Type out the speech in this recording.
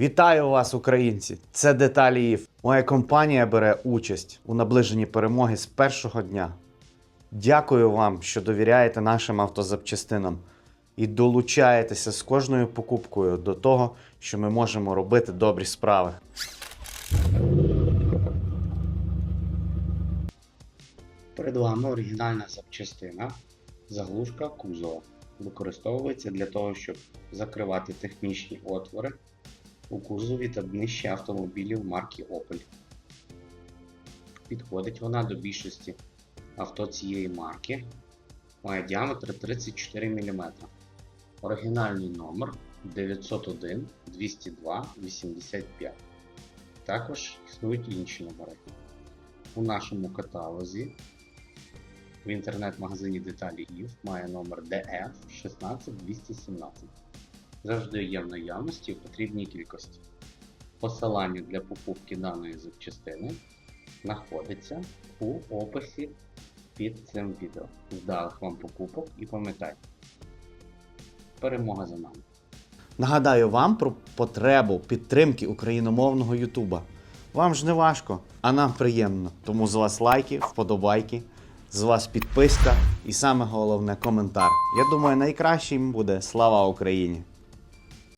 Вітаю вас, українці! Це деталі ІФ. Моя компанія бере участь у наближенні перемоги з першого дня. Дякую вам, що довіряєте нашим автозапчастинам і долучаєтеся з кожною покупкою до того, що ми можемо робити добрі справи. Перед вами оригінальна запчастина заглушка кузова. Використовується для того, щоб закривати технічні отвори у кузові та днищі автомобілів марки Opel. Підходить вона до більшості авто цієї марки. Має діаметр 34 мм. Оригінальний номер 901 202 85. Також існують інші номери. У нашому каталозі в інтернет-магазині Деталі ІВ має номер DF 16217. Завжди є в наявності в потрібній кількості. Посилання для покупки даної запчастини знаходиться у описі під цим відео. Вдалих вам покупок і пам'ятайте. Перемога за нами! Нагадаю вам про потребу підтримки україномовного Ютуба. Вам ж не важко, а нам приємно. Тому з вас лайки, вподобайки, з вас підписка і саме головне коментар. Я думаю, найкращим буде слава Україні!